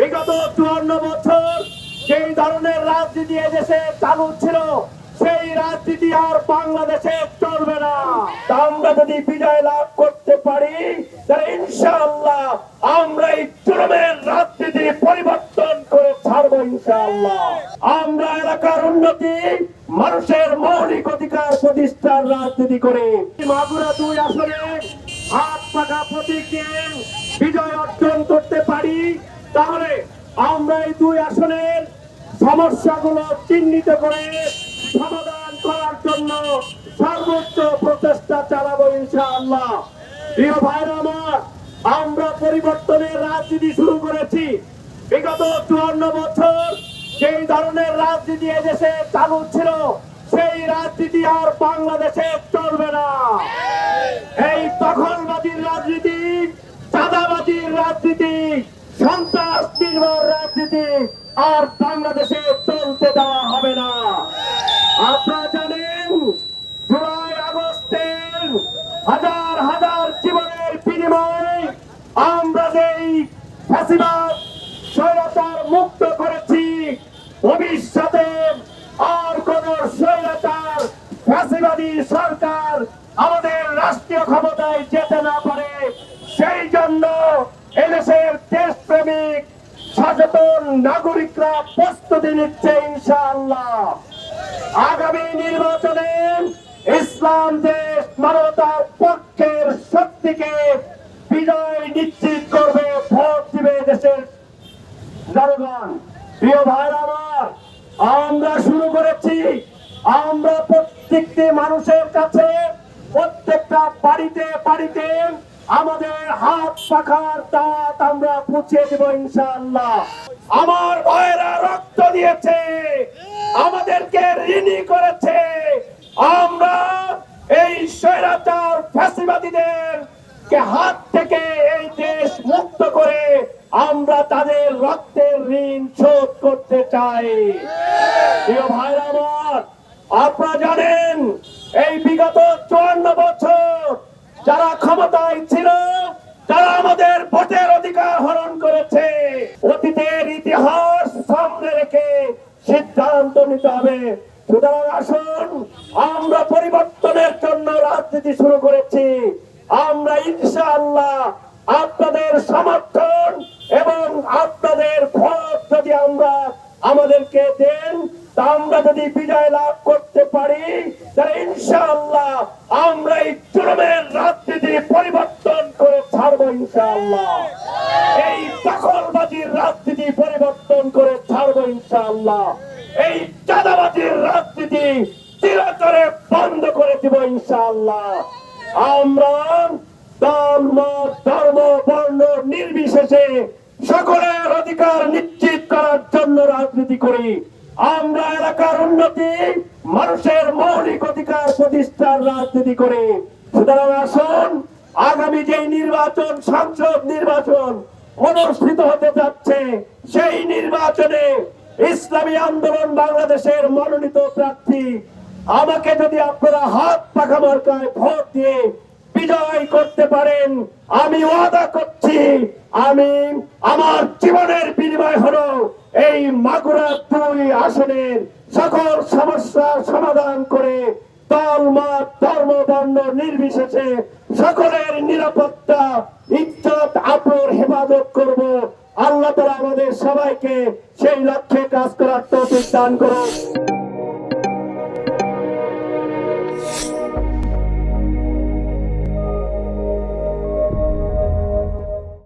বিগত চুয়ান্ন বছর যেই ধরনের রাজনীতি এদেশে চালু ছিল, সেই রাজনীতি আর বাংলাদেশে চলবে না। আমরা যদি বিজয় লাভ করতে পারি, তাহলে ইনশাআল্লাহ আমরা এই চরমের রাজনীতি পরিবর্তন করে ছাড়বো ইনশাআল্লাহ। আমরা এলাকার উন্নতি, মানুষের মৌলিক অধিকার প্রতিষ্ঠার রাজনীতি করে। মাগুরা দুই আসনে হাত পাকা প্রতীক বিজয় অর্জন করতে পারি। তাহলে আমরা এই দুই আসনের সমস্যাগুলো চিহ্নিত করে সমাধান করার জন্য সর্বোচ্চ প্রচেষ্টা চালাবো ইনশাআল্লাহ। প্রিয় ভাইরা আমার, আমরা পরিবর্তনের রাজনীতি শুরু করেছি। বিগত চুয়ান্ন বছর যেই ধরনের রাজনীতি এদেশে চালু ছিল, সেই রাজনীতি আর বাংলাদেশে চলবে না। এই দখলবাদীর রাজনীতি চাঁদাবাদীর রাজনীতি সন্ত্রাস নির্ভর রাজনীতি আর বাংলাদেশে চলতে দেওয়া হবে না আপনারা জানেন জুলাই আগস্টের হাজার হাজার জীবনের আমরা যেই ফ্যাসিবাদ, স্বৈরাচার মুক্ত করেছি, ভবিষ্যতে আর কোন স্বৈরাচার, ফ্যাসিবাদী সরকার আমাদের রাষ্ট্রীয় ক্ষমতায় যেতে না পারে। সেই জন্য এদেশের দেশপ্রেমিক, সচেতন নাগরিকরা প্রস্তুতি নিচ্ছে ইনশাআল্লাহ। আগামী নির্বাচনে ইসলাম দেশ মানবতার পক্ষের শক্তিকে বিজয় নিশ্চিত করবে, ভোট দিবে দেশের জনগণ। প্রিয় ভাইরা আমার, আমরা শুরু করেছি। আমরা প্রত্যেকটি মানুষের কাছে, প্রত্যেকটা বাড়িতে বাড়িতে আমাদের হাত পাখার দাঁত আমরা পুছিয়ে দেব ইনশাআল্লাহ। আমার ভাইয়েরা রক্ত দিয়েছে, আমাদেরকে ঋণী করেছে। আমরা এই স্বৈরাচার ফ্যাসিবাদীদের কে হাত আমরা তাদের রক্তের ঋণ শোধ করতে চাই। প্রিয় আপনারা জানেন, এই বিগত চুয়ান্ন বছর যারা ক্ষমতায় ছিল, তারা আমাদের ভোটের অধিকার হরণ করেছে। অতীতের ইতিহাস সামনে রেখে সিদ্ধান্ত নিতে হবে। সুতরাং আসুন, আমরা পরিবর্তনের জন্য রাজনীতি শুরু করেছি। আমরা ইনশাআল্লাহ আপনাদের সমর্থন আপনাদের ভোট যদি আমরা আমাদেরকে দেন, তা আমরা যদি বিজয় লাভ করতে পারি, তাহলে ইনশাআল্লাহ আমরা এই চরমের রাজনীতি পরিবর্তন করে ছাড়বো ইনশাআল্লাহ। এই দখলবাজির রাজনীতি পরিবর্তন করে ছাড়বো ইনশাআল্লাহ। এই চাঁদাবাজির রাজনীতি চিরতরে বন্ধ করে দিব ইনশাআল্লাহ। আমরা মত ধর্ম, বর্ণ নির্বিশেষে সকলের অধিকার নিশ্চিত করার জন্য রাজনীতি করি। আমরা এলাকার উন্নতি, মানুষের মৌলিক অধিকার প্রতিষ্ঠার রাজনীতি করি। সুতরাং আসুন, আগামী যে নির্বাচন, সংসদ নির্বাচন অনুষ্ঠিত হতে যাচ্ছে, সেই নির্বাচনে ইসলামী আন্দোলন বাংলাদেশের মনোনীত প্রার্থী আমাকে যদি আপনারা হাত পাখা মার্কায় ভোট দিয়ে বিজয় করতে পারেন, আমি ওয়াদা করছি আমি আমার জীবনের বিনিময় হলো এই মাগুরা দুই আসনের সকল সমস্যার সমাধান করে দল মত ধর্ম বর্ণ নির্বিশেষে সকলের নিরাপত্তা, ইজ্জত, আপুর হেফাজত করব। আল্লাহ তালা আমাদের সবাইকে সেই লক্ষ্যে কাজ করার তৌফিক দান করুন।